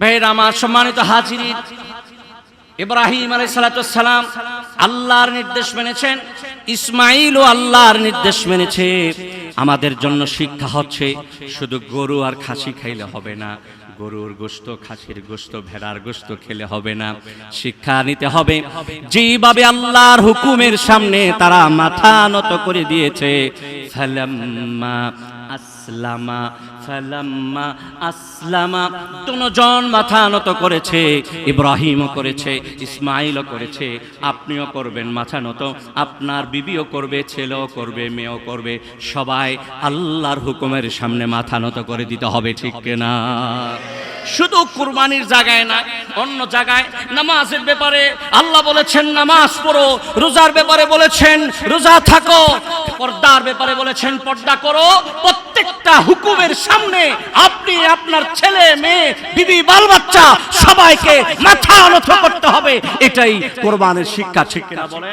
ভাইয়ের, আমার সম্মানিত হাজিরি ইব্রাহিম আলাইসালাম আল্লাহর নির্দেশ মেনেছেন ইসমাইলও আল্লাহর নির্দেশ মেনেছে। আমাদের জন্য শিক্ষা হচ্ছে, শুধু গরু আর খাসি খাইলে হবে না, গরুর গোস্ত, খাসির গোস্ত, ভেড়ার গোস্ত খেলে হবে না, শিক্ষা নিতে হবে। যেভাবে আল্লাহর হুকুমের সামনে তারা মাথা নত করে দিয়েছে আসলামা ফালাম্মা আসলামা দুজন মাথা নত করেছে, ইব্রাহিমও করেছে ইসমাইলও করেছে। আপনিও করবেন মাথা নত, আপনার বিবিও করবে, ছেলেও করবে, মেয়েও করবে। সবাই আল্লাহর হুকুমের সামনে মাথা নত করে দিতে হবে, ঠিক কিনা? শুধু কুরবানির জায়গায় না, অন্য জায়গায়। নামাজের ব্যাপারে আল্লাহ বলেছেন, নামাজ পড়ো। রোজার ব্যাপারে বলেছেন, রোজা থাকো। পর্দার ব্যাপারে বলেছেন, পর্দা করো। প্রত্যেকটা হুকুমের সামনে আপনি আপনার ছেলে, মেয়ে, বিবি বাল বাচ্চা সবাইকে মাথা আনত করতে হবে। এটাই কোরবানের শিক্ষা, ঠিক কিনা বলে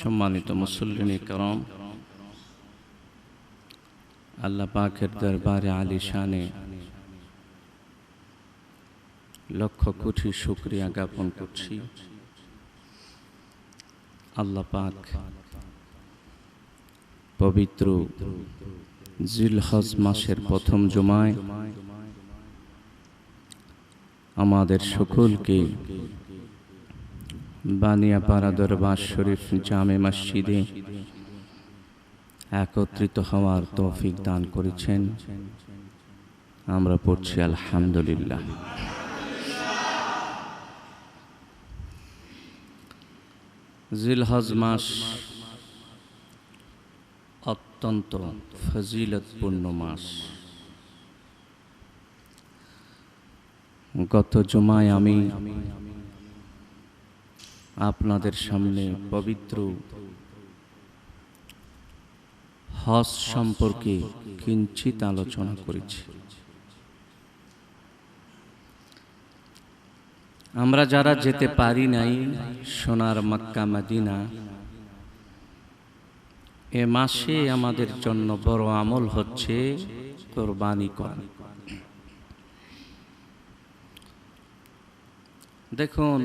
সম্মানিত মুসল্লিনী করম, আল্লাহ পাকের দরবারে আলী শানে লক্ষ কোটি শুক্রিয়া জ্ঞাপন করছি। আল্লাহ পাক পবিত্র জিলহজ মাসের প্রথম জুমায় আমাদের সকলকে বানিয়াপাড়া দরবার শরীফ জামে মসজিদে একত্রিত হওয়ার তৌফিক দান করেছেন। আমরা পড়ছি আলহামদুলিল্লাহ। জিলহজ মাস অত্যন্ত ফজিলতপূর্ণ মাস। গত জুমায় আমি আপনাদের সামনে পবিত্র হজ সম্পর্কে কিঞ্চিত আলোচনা করেছি। আমরা যারা যেতে পারি নাই সোনার মক্কা মদিনা, এ মাসে আমাদের জন্য বড় আমল হচ্ছে কোরবানি করা। দেখুন,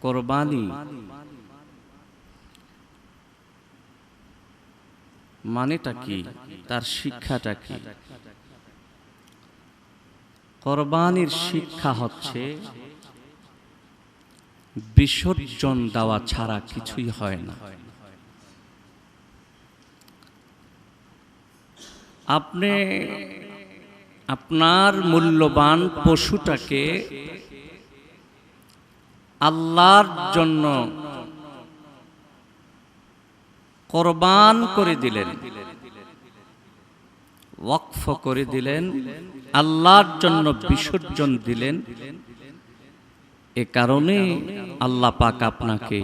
কোরবানি মানেটা কি? তার শিক্ষাটা কি? কোরবানির শিক্ষা হচ্ছে, বিসর্জন দেওয়া ছাড়া কিছুই হয় না। আপনি আপনার মূল্যবান পশুটাকে আল্লাহর জন্য কোরবান করে দিলেন। ওয়াকফ করে দিলেন, আল্লাহর জন্য বিসর্জন দিলেন। এ কারণে আল্লাহ পাক আপনাকে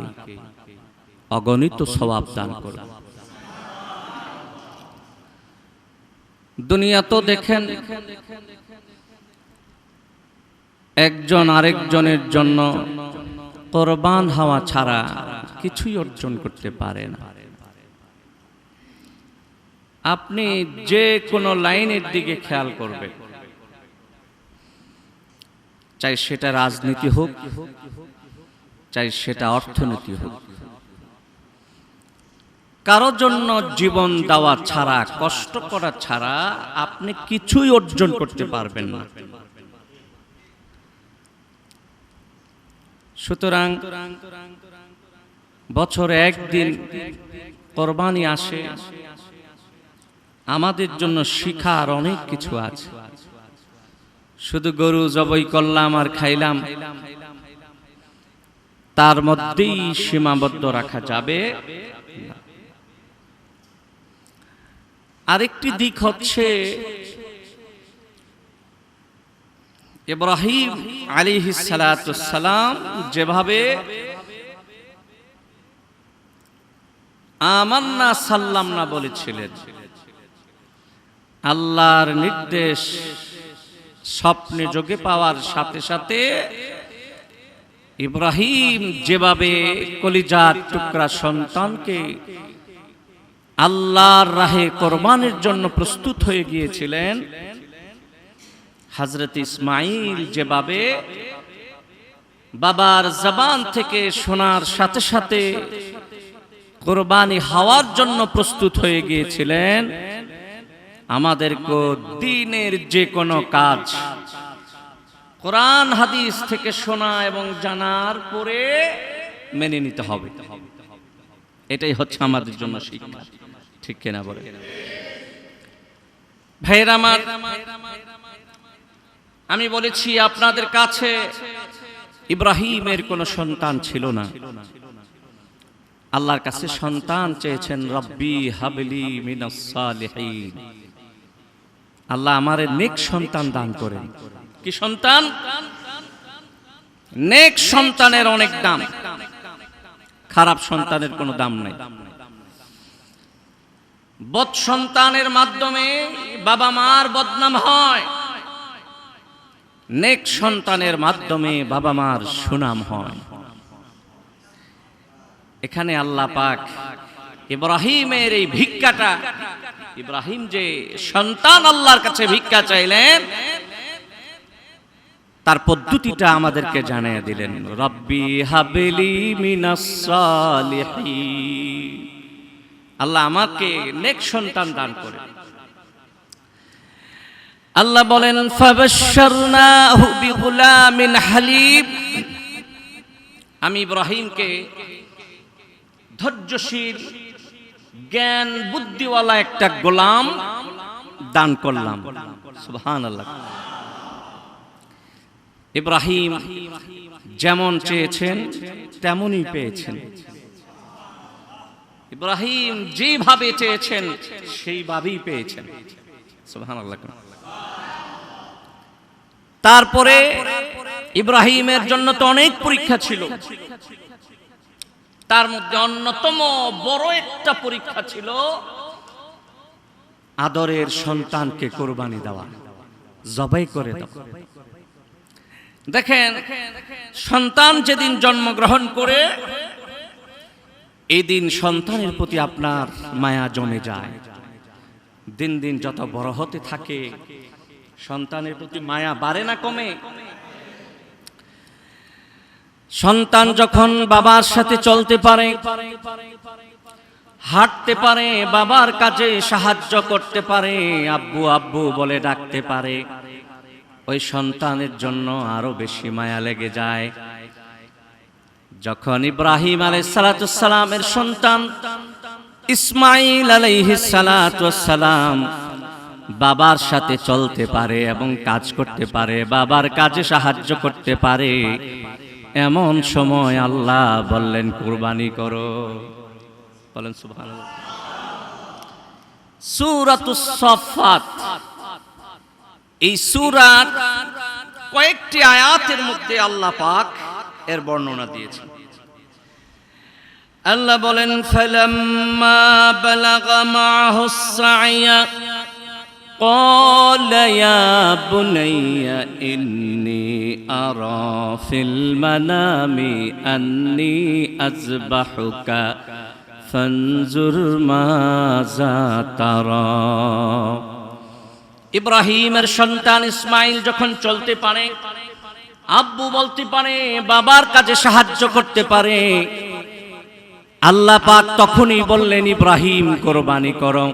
অগণিত সবাব দান করবেন। দুনিয়া তো দেখেন, একজন আরেকজনের জন্য কোরবান হওয়া ছাড়া কিছুই অর্জন করতে পারে না। আপনি যে কোনো লাইনের দিকে খেয়াল করবেন। চাই সেটা রাজনীতি হোক, চাই সেটা অর্থনীতি হোক। কারোর জন্য জীবন দেওয়া ছাড়া, কষ্ট করা ছাড়া আপনি কিছুই অর্জন করতে পারবেন না। সুতরাং বছরে একদিন কোরবানি আসে আমাদের জন্য শিখার অনেক কিছু আছে। শুধু গরু জবই করলাম আর খাইলাম, তার মধ্যেই সীমাবদ্ধ রাখা যাবে আরেকটি দিক হচ্ছে ইব্রাহিম আলী সালাম যেভাবে আমান্না সাল্লাম না বলেছিলেন। আল্লাহর নির্দেশ স্বপ্নে যোগে পাওয়ার সাথে সাথে ইব্রাহিম যেভাবে কলিজার টুকরা সন্তানকে আল্লাহর রাহে কোরবানের জন্য প্রস্তুত হয়ে গিয়েছিলেন হজরত ইসমাইল যেভাবে বাবার জবান থেকে শোনার সাথে সাথে কোরবানি হওয়ার জন্য প্রস্তুত হয়ে গিয়েছিলেন আমাদেরকে দিনের যে কোনো কাজ কোরআন, হাদিস থেকে শোনা এবং জানার পরে মেনে নিতে হবে। এটাই হচ্ছে আমাদের জন্য শিক্ষা। ঠিক কিনা বলে ভাইয়ের আমার, আমি বলেছি, আপনাদের কাছে ইব্রাহিমের কোনো সন্তান ছিল না। আল্লাহর কাছে সন্তান চেয়েছেন, রব্বি হাবলি মিনাস আল্লাহ আমারে নেক সন্তান দান করেন। কি সন্তান? নেক সন্তানের অনেক দাম। খারাপ সন্তানের কোনো দাম নাই। বদ সন্তানের মাধ্যমে বাবা মার বদনাম হয়। নেক সন্তানের মাধ্যমে বাবা মার সুনাম হয়। এখানে আল্লাহ পাক ইব্রাহিমের এই ভিক্ষাটা ইব্রাহিম যে সন্তান আল্লাহর কাছে ভিক্ষা চাইলেন, তার পদ্ধতিটা আমাদেরকে জানিয়ে দিলেন, রব্বি হাবেলি মিনাস সালিহিন। আল্লাহ আমাকে নেক সন্তান দান করে। আল্লাহ বলেন, ফাবাশশারনাহু বিগুলামিন হালিব আমি ইব্রাহিমকে ধৈর্যশীল জ্ঞান বুদ্ধিওয়ালা একটা গোলাম দান করলাম। সুবহানাল্লাহ। ইব্রাহিম যেমন চেয়েছেন, তেমনই পেয়েছেন। ইব্রাহিম যেভাবে চেয়েছেন, সেইভাবেই পেয়েছেন। তারপরে ইব্রাহিমের জন্য তো অনেক পরীক্ষা ছিল। তার মধ্যে অন্যতম বড় একটা পরীক্ষা ছিল আদরের সন্তানকে কোরবানি দেওয়া। জবাই করে দেওয়া দেখেন, সন্তান যেদিন জন্মগ্রহণ করে এই দিন সন্তানের প্রতি আপনার মায়া জমে যায়। দিন দিন যত বড় হতে থাকে, সন্তানের প্রতি মায়া বাড়ে না কমে। সন্তান যখন বাবার সাথে চলতে পারে, হাঁটতে পারে, বাবার কাজে সাহায্য করতে পারে, আব্বু আব্বু বলে ডাকতে পারে, ওই সন্তানের জন্য আরও বেশি মায়া লেগে যায়। যখন ইব্রাহিম আলাইসালামের সন্তান ইসমাইল আলাইহিসালাম বাবার সাথে চলতে পারে এবং কাজ করতে পারে, বাবার কাজে সাহায্য করতে পারে এমন সময় আল্লাহ বললেন, কুরবানি করো। বলেন সুরাতুস সফাত এই সুরার কয়েকটি আয়াতের মধ্যে আল্লাহ পাক এর বর্ণনা দিয়েছেন। আল্লাহ বলেন, ফালাম্মা বালাগা মাহুস সাইয়া قال يا بني إني أرى في المنام أني أذبحك فانظر ماذا ترى ইব্রাহিমের সন্তান ইসমাইল যখন চলতে পারে আব্বু বলতে পারে বাবার কাজে সাহায্য করতে পারে আল্লাহ পাক তখনই বললেন ইব্রাহিম কোরবানি করো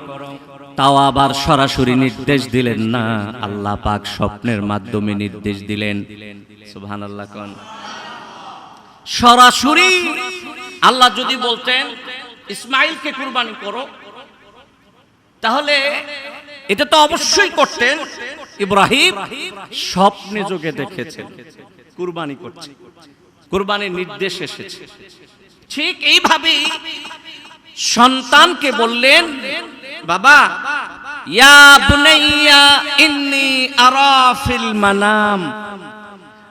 তাও আবার সরাসরি নির্দেশ দিলেন না। আল্লাহ পাক স্বপ্নের মাধ্যমে নির্দেশ দিলেন। সুবহান আল্লাহ কন। সরাসরি আল্লাহ যদি বলতেন, ইসমাইলকে কুরবানি করো। তাহলে এটা তো অবশ্যই করতেন। ইব্রাহিম স্বপ্নে যোগে দেখেছেন, কুরবানি করছে। কুরবানির নির্দেশ এসেছে। ঠিক এইভাবেই সন্তানকে বললেন, বাবা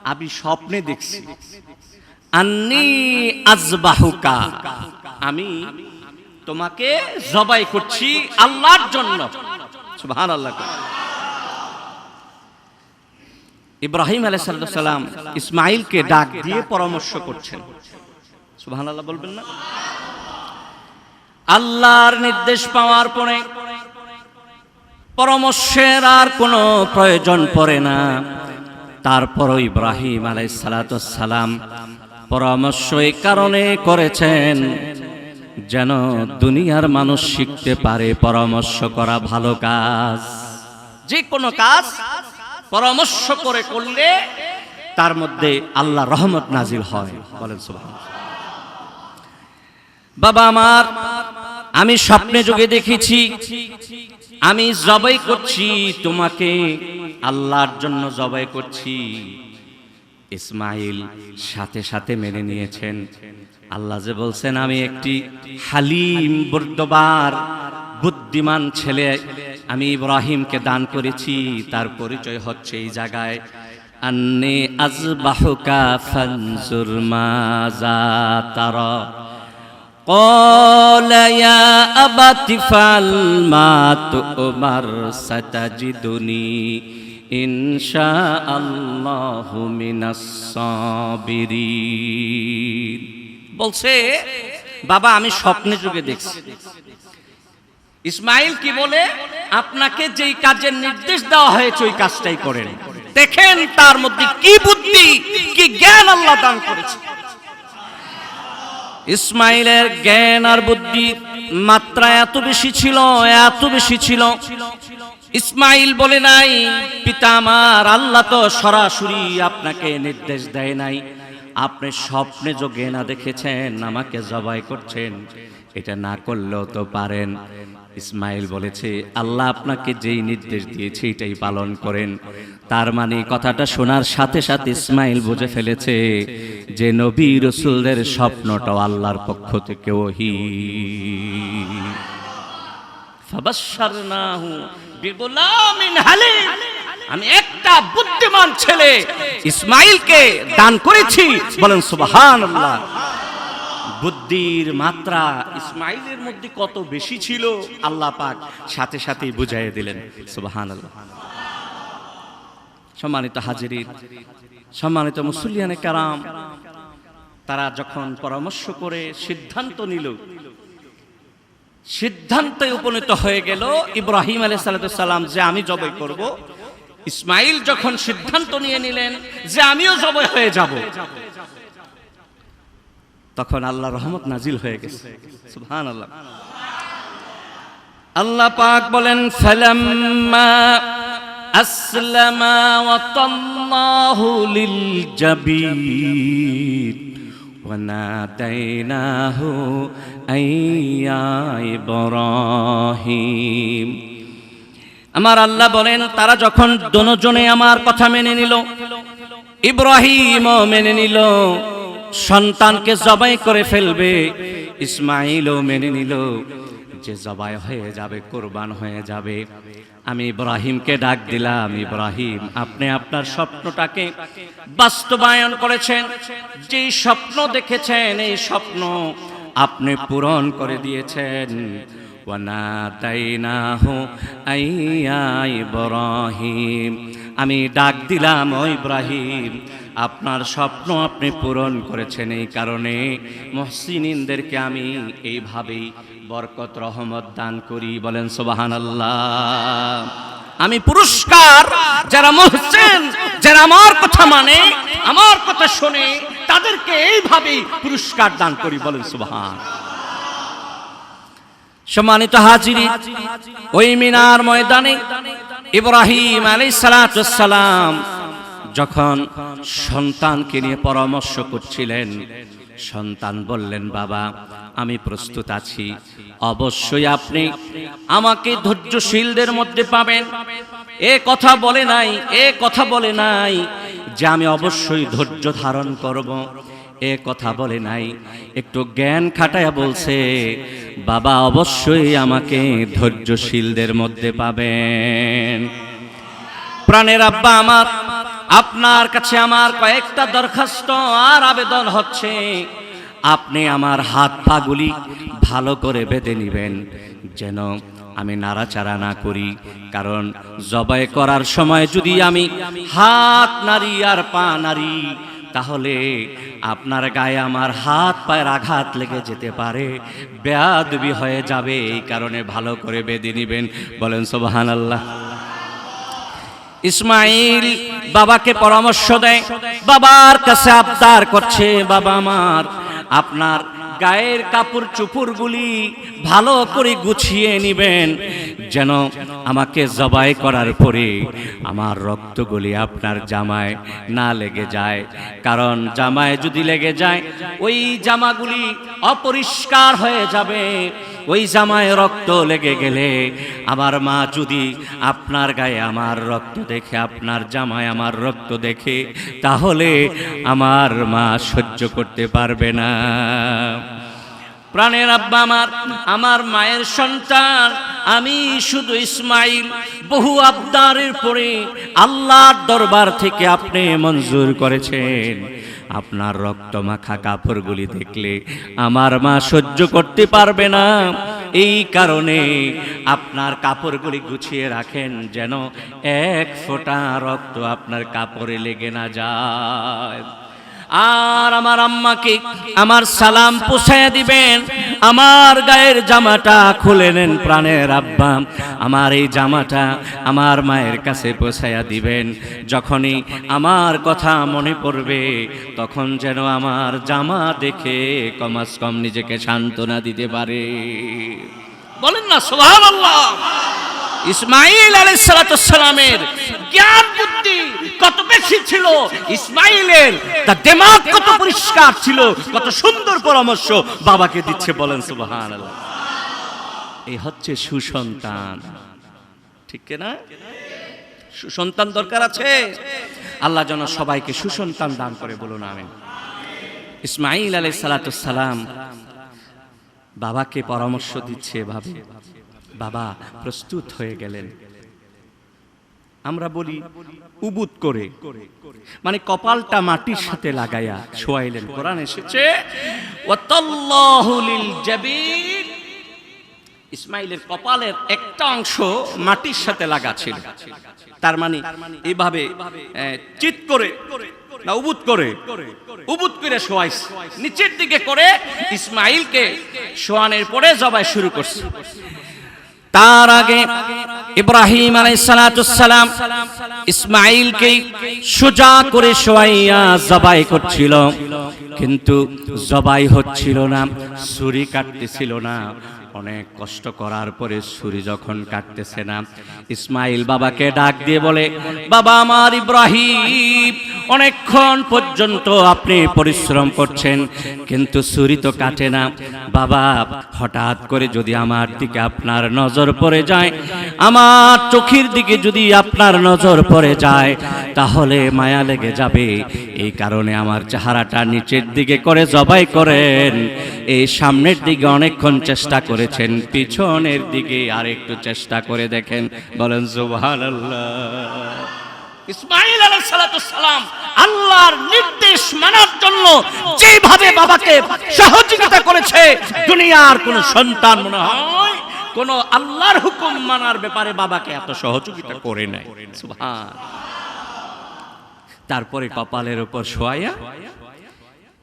আমি স্বপ্নে দেখছি। আমি তোমাকে জবাই করছি আল্লাহর জন্য। ইব্রাহিম আলাইহিস সালাম ইসমাইলকে ডাক দিয়ে পরামর্শ করছেন। সুবহানাল্লাহ বলবেন না? আল্লাহর নির্দেশ পাওয়ার পরে পরামর্শের আর কোনো প্রয়োজন পড়ে না। তারপরও ইব্রাহিম আলাই সালাম পরামর্শ এই কারণে করেছেন যেন দুনিয়ার মানুষ শিখতে পারে পরামর্শ করা ভালো কাজ। যে কোনো কাজ পরামর্শ করে করলে তার মধ্যে আল্লাহ রহমত নাজিল হয়। বলেন বাবা আমার, আমি স্বপ্নে যুগে দেখেছি আমি জবাই করছি তোমাকে, আল্লাহর জন্য জবাই করছি। ইসমাইল সাথে সাথে মেনে নিয়েছেন। আল্লাহ যে বলছেন, আমি একটি হালিম, বর্দবার, বুদ্ধিমান ছেলে, আমি ইব্রাহিমকে দান করেছি, তার পরিচয় হচ্ছে এই জায়গায়। আন্নে আজবাহুকা ফানজুর মাজা তারা قال يا أبت فعل ما تؤمر ستجدني إن شاء الله من الصابرين বলছে বাবা আমি স্বপ্নে যুগে দেখছি ইসমাইল কি বলে আপনাকে যেই কাজের নির্দেশ দেওয়া হয়েছে ওই কাজটাই করেন দেখেন তার মধ্যে কি বুদ্ধি কি জ্ঞান আল্লাহ দান করেছে ইসমাইলের জ্ঞান আর বুদ্ধি মাত্রা এত বেশি ছিল, এত বেশি ছিল। ইসমাইল বলে নাই, পিতা আমার, আল্লাহ তো সরাসরি আপনাকে নির্দেশ দেয় নাই। আপনি স্বপ্নে যে গেনা দেখেছেন, আমাকে জবাই করছেন। এটা না করলেও তো পারেন। ইসমাইল বলেছে, আল্লাহ আপনাকে যেই নির্দেশ দিয়েছে এটাই পালন করেন। তার মানে কথাটা শোনার সাথে সাথে ইসমাইল বুঝে ফেলেছে যে নবী রসুলদের স্বপ্নটাও আল্লাহর পক্ষ থেকে ওহি। আমি একটা বুদ্ধিমান ছেলে ইসমাইলকে দান করেছি। বলেন সুবহানাল্লাহ। বুদ্ধির মাত্রা ইসমাইলের মধ্যে কত বেশি ছিল, আল্লাহ পাক সাথে সাথেই বুঝাই দিলেন। সুবহানাল্লাহ। সম্মানিত হাজিরিন, সম্মানিত মুসলিয়ানে কারাম, তারা যখন পরামর্শ করে সিদ্ধান্ত নিল, সিদ্ধান্তে উপনীত হয়ে গেল ইব্রাহিম আলাই সালাম যে আমি জবাই করব। ইসমাইল যখন সিদ্ধান্ত নিয়ে নিলেন যে আমিও জবাই হয়ে যাব। তখন আল্লাহ রহমত নাজিল হয়ে গেছে। সুহান আল্লাহ আল্লাহ পাক বলেন আইয়া আমার আল্লাহ বলেন, তারা যখন দোনোজনে আমার কথা মেনে নিল ইব্রাহিম মেনে নিল সন্তানকে জবাই করে ফেলবে। ইসমাইলও মেনে নিল যে জবাই হয়ে যাবে, কোরবান হয়ে যাবে। আমি ইব্রাহিমকে ডাক দিলাম, ইব্রাহিম, আপনি আপনার স্বপ্নটাকে বাস্তবায়ন করেছেন। যে স্বপ্ন দেখেছেন, এই স্বপ্ন আপনি পূরণ করে দিয়েছেন। আমি ডাক দিলাম, ও ইব্রাহিম আপনার স্বপ্ন আপনি পূরণ করেছেন এই কারণে মহসিনদেরকে আমি এইভাবেই বরকত, রহমত দান করি। বলেন সোবাহান আল্লাহ আমি পুরস্কার যারা মহসেন, যারা আমার কথা মানে আমার কথা শোনে, তাদেরকে এইভাবেই পুরস্কার দান করি। বলেন, সুবহান। সম্মানিত হাজিরি, ওই মিনার ময়দানে ইব্রাহিম আলাইহিস সালাম যখন সন্তানকে নিয়ে পরামর্শ করছিলেন, সন্তান বললেন, বাবা, আমি প্রস্তুত আছি। অবশ্যই আপনি আমাকে ধৈর্যশীলদের মধ্যে পাবেন। এ কথা বলে নাই, এ কথা বলে নাই যে আমি অবশ্যই ধৈর্য ধারণ করব। এ কথা বলে নাই। একটু জ্ঞান খাটায়া বলছে, বাবা, অবশ্যই আমাকে ধৈর্যশীলদের মধ্যে পাবেন। প্রাণের আব্বা আমার আপনার কাছে আমার কয়েকটা দরখাস্ত আর আবেদন হচ্ছে। আপনি আমার হাত পাগুলি ভালো করে বেঁধে নিবেন, যেন আমি নাড়াচাড়া না করি, কারণ জবাই করার সময় যদি আমি হাত নাড়ি আর পা নাড়ি, তাহলে আপনার গায়ে আমার হাত পায়ের আঘাত লেগে যেতে পারে, বেয়াদবি হয়ে যাবে, এই কারণে ভালো করে বেঁধে নিবেন। বলেন সোবাহান আল্লাহ ইসমাইল বাবাকে পরামর্শ দেয়, বাবার কাছে আবদার করছে, বাবা আমার, আপনার গায়ের কাপড় চুপুরগুলি ভালো করে গুছিয়ে নিবেন, যেন আমাকে জবাই করার পরে আমার রক্তগুলি আপনার জামায় না লেগে যায়। কারণ জামায় যদি লেগে যায়, ওই জামাগুলি অপরিষ্কার হয়ে যাবে ওই জামায় রক্ত লেগে গেলে আমার মা যদি আপনার গায়ে আমার রক্ত দেখে, আপনার জামায় আমার রক্ত দেখে, তাহলে আমার মা সহ্য করতে পারবে না। প্রাণের আব্বা আমার আমার মায়ের সন্তান, আমি শুধু ইসমাইল, বহু আবদারের পরে আল্লাহর দরবার থেকে আপনি মঞ্জুর করেছেন। আপনার রক্তমাখা কাপড়গুলি দেখলে আমার মা সহ্য করতে পারবে না। এই কারণে আপনার কাপড়গুলি গুছিয়ে রাখেন যেন এক ফোঁটা রক্ত আপনার কাপড়ে লেগে না যায়। আর আমার আম্মাকে আমার সালাম পোষায় দিবেন। আমার গায়ের জামাটা খুলে নেন প্রাণের আব্বা। আমার এই জামাটা আমার মায়ের কাছে পোষায়া দিবেন। যখনই আমার কথা মনে পড়বে, তখন যেন আমার জামা দেখে কমাস কম নিজেকে সান্ত্বনা দিতে পারে। বলেন না সোহান ইসমাইল আলাইসালামের জ্ঞান বুদ্ধি কত বেশি ছিল? ইসমাইলের তার দেমাগ কত পরিষ্কার ছিল? কত সুন্দর পরামর্শ বাবাকে দিচ্ছে বলেন সুবহান এই হচ্ছে সুসন্তান। ঠিক না? সুসন্তান দরকার আছে? আল্লাহ যেন সবাইকে সুসন্তান দান করে বলুন আমি ইসমাইল আলাই সালাম বাবাকে পরামর্শ দিচ্ছে এভাবে। বাবা প্রস্তুত হয়ে গেলেন। আমরা বলি, উবুত করে। মানে কপালটা মাটির সাথে লাগাইয়া শোয়াইলেন। কোরআন এসেছে ইসমাইলের কপালের একটা অংশ মাটির সাথে লাগা ছিল তার মানে এভাবে চিত করে না উবুত করে উবুত করে শোয়াইছে। নিচের দিকে করে ইসমাইলকে শোয়ানের পরে জবাই শুরু করছে। তার আগে ইব্রাহিম আলাইসালাম ইসমাইলকে সোজা করে সোয়াইয়া জবাই করছিল। কিন্তু জবাই হচ্ছিল না, ছুরি কাটতেছিল না। অনেক কষ্ট করার পরে ছুরি যখন কাটতেছে না, ইসমাইল বাবাকে ডাক দিয়ে বলে, বাবা আমার ইব্রাহিম, অনেকক্ষণ পর্যন্ত আপনি পরিশ্রম করছেন, কিন্তু ছুরি তো কাটে না। বাবা, হঠাৎ করে যদি আমার দিকে আপনার নজর পড়ে যায়, আমার চোখের দিকে যদি আপনার নজর পড়ে যায়, তাহলে মায়া লেগে যাবে। এই কারণে আমার চেহারাটা নিচের দিকে করে জবাই করেন। এই সামনের দিকে অনেকক্ষণ চেষ্টা করেছেন, পিছনের দিকে আর একটু চেষ্টা করে দেখেন। বলেন, সুবহানাল্লাহ। ইসমাইল আলাইসালাম আল্লাহর নির্দেশ মানার জন্য যেভাবে বাবাকে সহযোগিতা করেছে, দুনিয়ার কোন সন্তান মনে হয়, কোন আল্লাহর হুকুম মানার ব্যাপারে বাবাকে এত সহযোগিতা করে নাই। সুবহান। তারপরে কপালের উপর শোয়াইয়া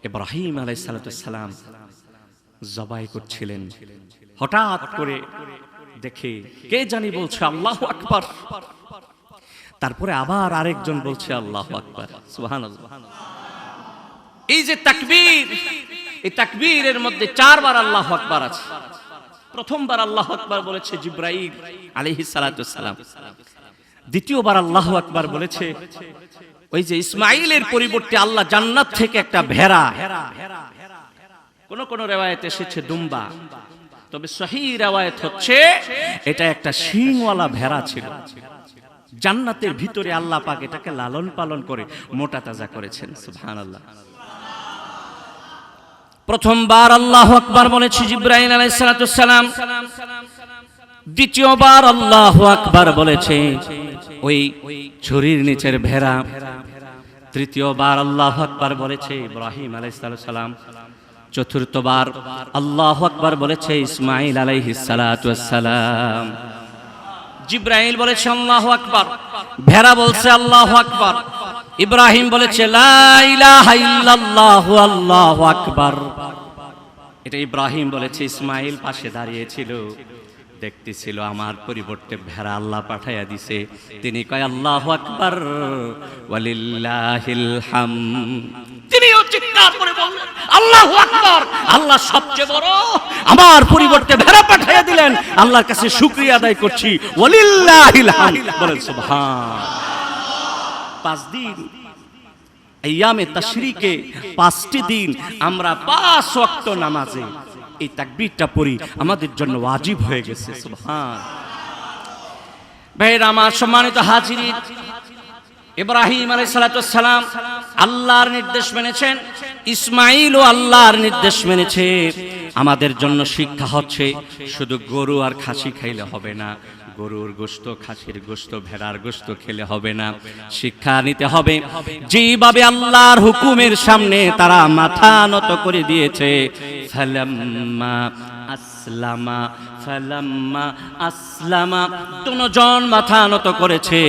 ইব্রাহিম আলাইসালাম জবাই করছিলেন। হঠাৎ করে দেখে, কে জানি বলছে আল্লাহ আকবার? তারপরে আবার আরেকজন বলছে, আল্লাহ আকবার। সুবহানাল্লাহ। এই যে তাকবীর, এই তাকবীরের মধ্যে চারবার আল্লাহ আকবার আছে। প্রথমবার আল্লাহ আকবার বলেছে জিব্রাইল সালাতু সালাম দ্বিতীয়বার আল্লাহ আকবার বলেছে ওই যে ইসমাইলের পরিবর্তে আল্লাহ জান্নাত থেকে একটা ভেড়া। কোন কোন রেওয়ায়ত এসেছে দুম্বা। তবে সহি রেওয়ায়ত হচ্ছে, এটা একটা শিংওয়ালা ভেড়া ছিল। জান্নাতের ভিতরে আল্লাহ পাক এটাকে লালন পালন করে মোটা তাজা করেছেন, সুবহানাল্লাহ। প্রথমবার আল্লাহ আকবার বলেছে জিব্রাহিম আলাইহিস সালাম। দ্বিতীয়বার আল্লাহ আকবার বলেছে ওই ছুরির নিচের ভেড়া। তৃতীয়বার আল্লাহ আকবার বলেছে ইব্রাহিম আলাইহিস সালাম। চতুর্থবার আল্লাহ আকবার বলেছে ইসমাইল আলাইহিস সালাতু সালাম জিব্রাইল বলেছে আল্লাহ আকবার। ভেড়া বলছে আল্লাহ আকবার। ইব্রাহিম বলেছে আল্লাহু আকবার। এটা ইব্রাহিম বলেছে ইসমাইল পাশে দাঁড়িয়েছিল। দেখতেছিল, আমার পরিবর্তে ভেড়া আল্লাহ পাঠাইয়া দিছে। তিনি কয়, আল্লাহু আকবার হাম। তিনিও চিৎকার করে আল্লাহু আকবার, আল্লাহ সবচেয়ে বড়, আমার পরিবর্তে ভেড়া পাঠাইয়া দিলেন। আল্লাহর কাছে শুকরিয়া আদায় করছি, ওয়ালিল্লাহিল বলেন, সুবহান। পাঁচ দিন ইয়ামে তাশরিকে পাঁচটি দিন আমরা পাঁচ ওয়াক্ত নামাজে এই তাকবিরটা পড়ি, আমাদের জন্য ওয়াজিব হয়ে গেছে, সুবহান। ভাইয়ের, আমার সম্মানিত হাজির, ইব্রাহিম সালাম আল্লাহর নির্দেশ মেনেছেন ইসমাইল ও আল্লাহর নির্দেশ মেনেছে। আমাদের জন্য শিক্ষা হচ্ছে, শুধু গরু আর খাসি খাইলে হবে না গরুর গোস্ত খাসির গোস্ত ভেড়ার গোস্ত খেলে হবে না। শিক্ষা নিতে হবে। যেভাবে আল্লাহর হুকুমের সামনে তারা মাথা নত করে দিয়েছে আসলামা ফালাম্মা আসলামা দুজন মাথা নত করেছে,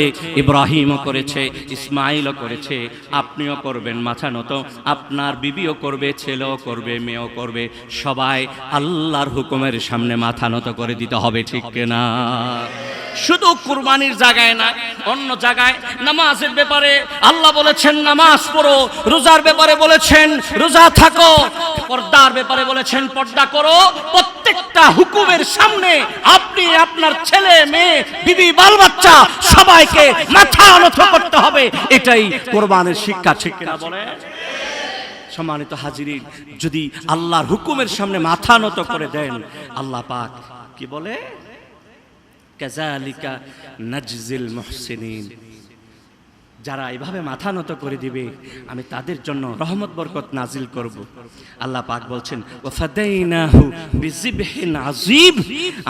ইব্রাহিমও করেছে, ইসমাইলও করেছে। আপনিও করবেন মাথা নত, আপনার বিবিও করবে, ছেলেও করবে, মেয়েও করবে। সবাই আল্লাহর হুকুমের সামনে মাথা নত করে দিতে হবে, ঠিক শুধু কুরবানির জায়গায় না, অন্য জায়গায় নামাজের ব্যাপারে আল্লাহ বলেছেন, নামাজ পড়ো। রোজার ব্যাপারে বলেছেন, রোজা থাকো। পর্দার ব্যাপারে বলেছেন, পর্দা করো। প্রত্যেকটা হুকুমের সামনে আপনি আপনার ছেলে, মেয়ে, বিবি বাল বাচ্চা সবাইকে মাথা নত করতে হবে। এটাই কোরবানের শিক্ষা, ঠিক কিনা বলে সম্মানিত হাজিরি যদি আল্লাহর হুকুমের সামনে মাথা নত করে দেন, আল্লাহ পাক কি বলে? কাজালিকা নাজজিল মুহসিনিন। যারা এভাবে মাথা নত করে দিবে, আমি তাদের জন্য রহমত, বরকত নাজিল করব। আল্লাহ পাক বলছেন আযীব।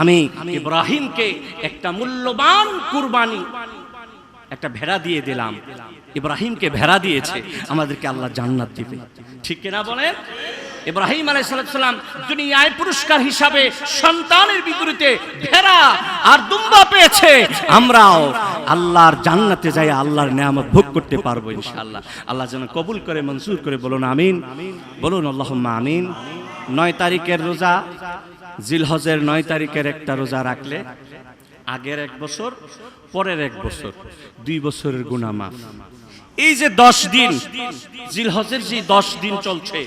আমি ইব্রাহিমকে একটা মূল্যবান কুরবানি, একটা ভেড়া দিয়ে দিলাম। ইব্রাহিমকে ভেড়া দিয়েছে, আমাদেরকে আল্লাহ জান্নাত দিবে। ঠিক কিনা বলেন? ইব্রাহিম আলাইসালাম দুনিয়ায় পুরস্কার হিসাবে সন্তানের বিপরীতে ভেড়া আর দুম্বা পেয়েছে। আমরাও আল্লাহর জান্নাতে যাই, আল্লাহর নিয়ামত ভোগ করতে পারব ইনশাআল্লাহ। আল্লাহ যেন কবুল করে, মঞ্জুর করে বলুন আমিন। বলুন আল্লাহ আমিন। নয় তারিখের রোজা, জিলহজের নয় তারিখের একটা রোজা রাখলে আগের এক বছর, পরের এক বছর, দুই বছরের গুণা মাফ। এই যে দশ দিন, জিলহজের যে দশ দিন চলছে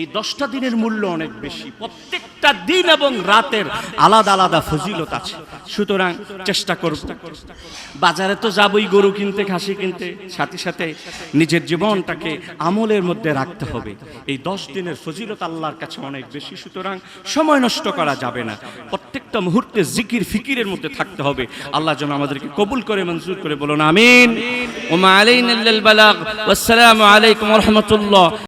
এই দশটা দিনের মূল্য অনেক বেশি। প্রত্যেকটা দিন এবং রাতের আলাদা আলাদা ফজিলত আছে। সুতরাং চেষ্টা করব। বাজারে তো যাবই গরু কিনতে, খাসি কিনতে। সাথে সাথে নিজের জীবনটাকে আমলের মধ্যে রাখতে হবে। এই দশ দিনের ফজিলত আল্লাহর কাছে অনেক বেশি। সুতরাং সময় নষ্ট করা যাবে না। প্রত্যেকটা মুহূর্তে জিকির, ফিকিরের মধ্যে থাকতে হবে। আল্লাহ যেন আমাদেরকে কবুল করে, মঞ্জুর করে বলুন, আমিন। ওমা আলাইনা ওয়াসসালামু আলাইকুম রাহমাতুল্লাহ।